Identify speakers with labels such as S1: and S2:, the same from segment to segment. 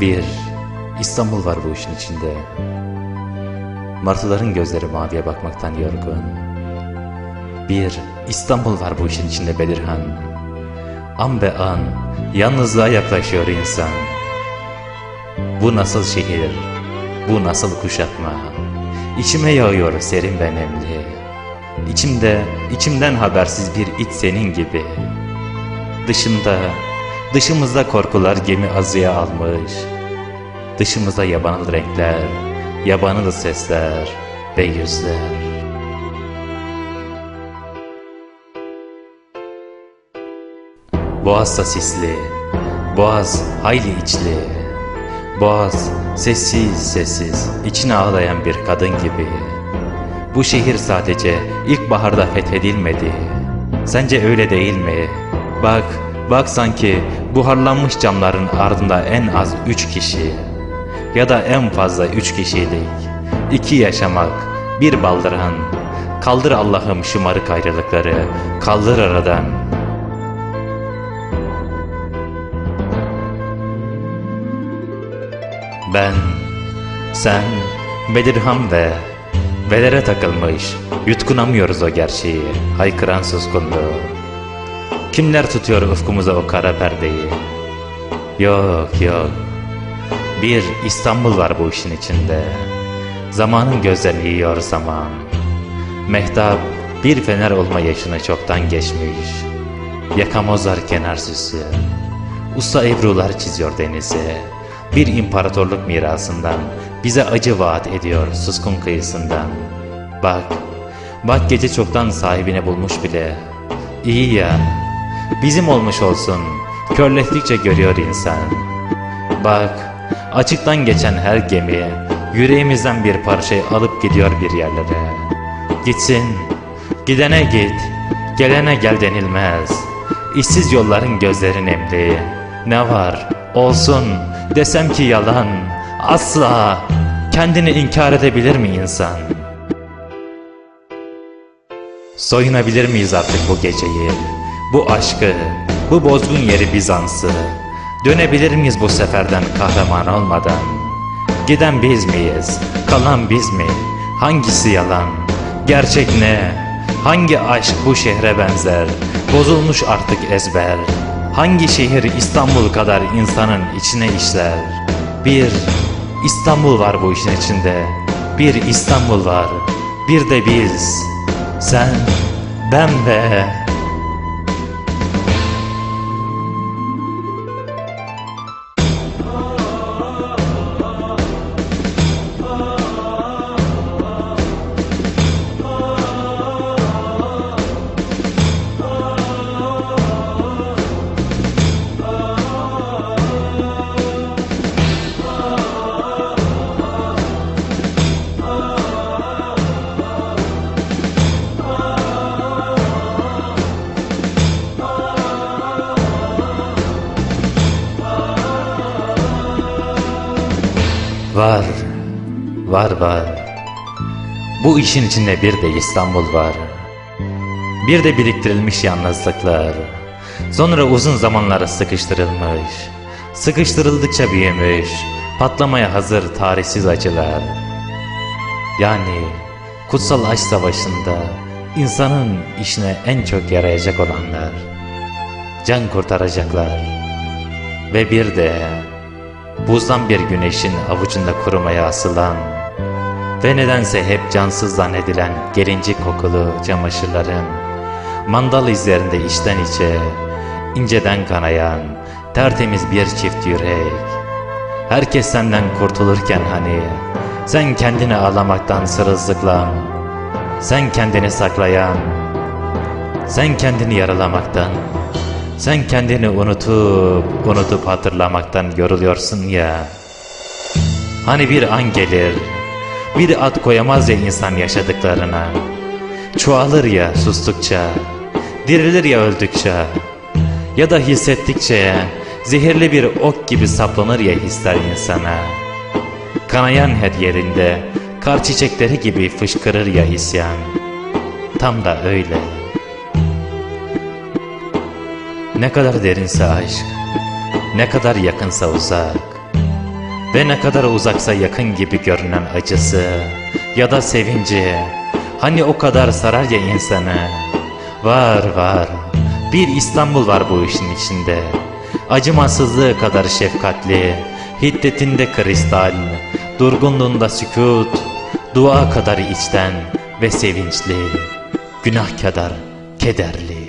S1: Bir İstanbul var bu işin içinde. Martıların gözleri maviye bakmaktan yorgun. Bir İstanbul var bu işin içinde Belirhan. An be an yalnızlığa yaklaşıyor insan. Bu nasıl şehir? Bu nasıl kuşatma? İçime yağıyor serin ve nemli. İçimde, içimden habersiz bir iç senin gibi. Dışında, dışımızda korkular gemi azıya almış. Dışımızda yabanıl renkler, yabanıl sesler ve yüzler. Boğaz da sisli, boğaz hayli içli. Boğaz sessiz sessiz içine ağlayan bir kadın gibi. Bu şehir sadece ilkbaharda fethedilmedi. Sence öyle değil mi? Bak, bak sanki buharlanmış camların ardında en az üç kişi ya da en fazla üç kişilik. iki yaşamak, bir baldıran. Kaldır Allah'ım şımarık ayrılıkları, kaldır aradan. Ben, sen, Bedirhan ve Velere takılmış, yutkunamıyoruz o gerçeği, haykıran suskunluğu. Kimler tutuyor ufkumuza o kara perdeyi? Yok yok, bir İstanbul var bu işin içinde. Zamanın gözlerini yiyor zaman. Mehtap bir fener olma yaşını çoktan geçmiş. Yakamozlar kenar süsü. Usta Ebrular çiziyor denize. Bir imparatorluk mirasından bize acı vaat ediyor suskun kıyısından. Bak, bak gece çoktan sahibini bulmuş bile. İyi ya, bizim olmuş olsun. Körlettikçe görüyor insan. Bak, açıktan geçen her gemi yüreğimizden bir parçayı alıp gidiyor bir yerlere. Gitsin, gidene git, gelene gel denilmez. İşsiz yolların gözleri nemli. Ne var, olsun desem ki yalan. Asla kendini inkar edebilir mi insan? Soyunabilir miyiz artık bu geceyi? Bu aşkı, bu bozgun yeri Bizans'ı? Dönebilir miyiz bu seferden kahraman olmadan? Giden biz miyiz? Kalan biz mi? Hangisi yalan? Gerçek ne? Hangi aşk bu şehre benzer? Bozulmuş artık ezber. Hangi şehir İstanbul kadar insanın içine işler? Bir İstanbul var bu işin içinde. Bir İstanbul var. Bir de biz. Sen, ben ve... Var, var var. Bu işin içinde bir de İstanbul var. Bir de biriktirilmiş yalnızlıklar. Sonra uzun zamanlara sıkıştırılmış. Sıkıştırıldıkça büyümüş. Patlamaya hazır tarihsiz acılar. Yani kutsal aşk savaşında insanın işine en çok yarayacak olanlar. Can kurtaracaklar. Ve bir de Buzdan bir güneşin avucunda kurumaya asılan ve nedense hep cansız zannedilen gelincik kokulu çamaşırların mandal izlerinde içten içe inceden kanayan tertemiz bir çift yürek. Herkes senden kurtulurken hani sen kendini ağlamaktan sırılsıklam, sen kendini saklayan, sen kendini yaralamaktan sen kendini unutup, unutup hatırlamaktan yoruluyorsun ya. Hani bir an gelir, bir ad koyamaz ya insan yaşadıklarına. Çoğalır ya sustukça, dirilir ya öldükçe. Ya da hissettikçe zehirli bir ok gibi saplanır ya hisler insana. Kanayan her yerinde kar çiçekleri gibi fışkırır ya isyan. Tam da öyle. Ne kadar derinse aşk, ne kadar yakınsa uzak, Ve ne kadar uzaksa yakın gibi görünen acısı ya da sevinci Hani o kadar sarar ya insanı? Var var. Bir İstanbul var bu işin içinde. Acımasızlığı kadar şefkatli Hiddetinde kristal Durgunluğunda sükut Dua kadar içten ve sevinçli Günah kadar kederli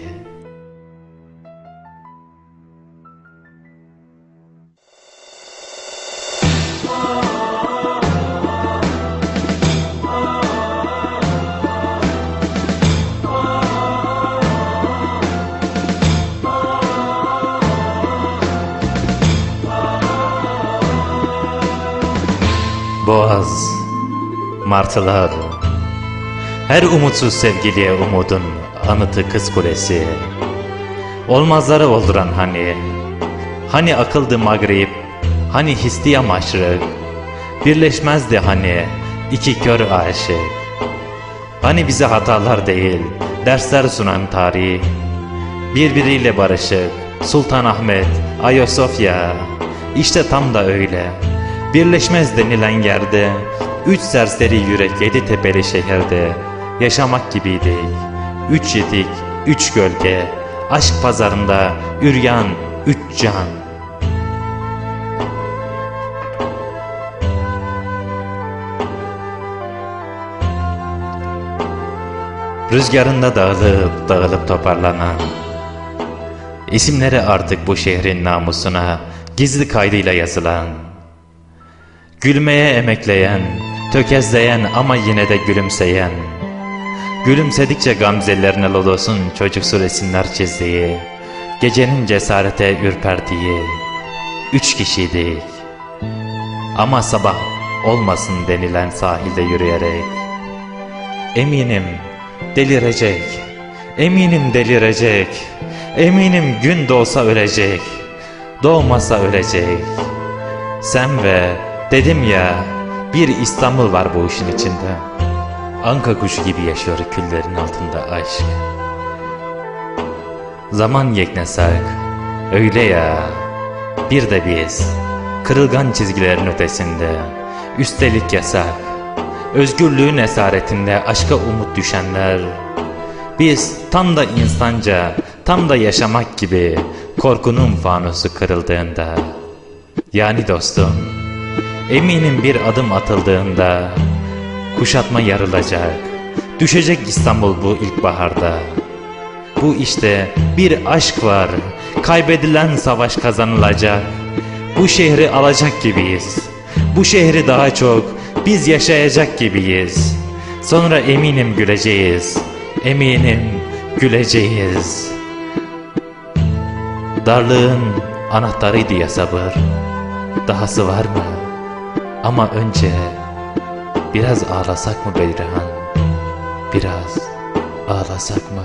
S1: Boğaz, martılar, her umutsuz sevgiliye umudun anıtı kız kulesi. Olmazları olduran hani, hani akıldı magrib, hani histiya maşrık, birleşmezdi hani iki kör aşık. Hani bize hatalar değil, dersler sunan tarih, birbiriyle barışık, Sultanahmet, Ayasofya, işte tam da öyle. Birleşmez denilen yerde, üç serseri yürek yedi tepeli şehirde, yaşamak gibiydik. Üç yedik, üç gölge, aşk pazarında, üryan, üç can. Rüzgarında dağılıp dağılıp toparlanan, isimleri artık bu şehrin namusuna gizli kaydıyla yazılan, Gülmeye emekleyen, tökezleyen ama yine de gülümseyen, Gülümsedikçe gamzelerine lodosun çocuksu resimler çizdiği, Gecenin cesarete ürperdiği, üç kişiydik. Ama sabah olmasın denilen sahilde yürüyerek, Eminim delirecek, eminim delirecek, eminim gün doğsa ölecek, doğmasa ölecek. Sen ve dedim ya bir İstanbul var bu işin içinde. Anka kuşu gibi yaşıyor küllerin altında aşk. Zaman yeknesak, öyle ya. Bir de biz, kırılgan çizgilerin ötesinde, üstelik yasak. Özgürlüğün esaretinde aşka umut düşenler. Biz tam da insanca, tam da yaşamak gibi korkunun fanusu kırıldığında. Yani dostum, eminim bir adım atıldığında kuşatma yarılacak. Düşecek İstanbul bu ilkbaharda. Bu işte bir aşk var. Kaybedilen savaş kazanılacak. Bu şehri alacak gibiyiz. Bu şehri daha çok biz yaşayacak gibiyiz. Sonra eminim güleceğiz. Eminim güleceğiz. Darlığın anahtarıydı ya sabır. Dahası var mı? Ama önce biraz ağlasak mı Beyrahan? Biraz ağlasak mı?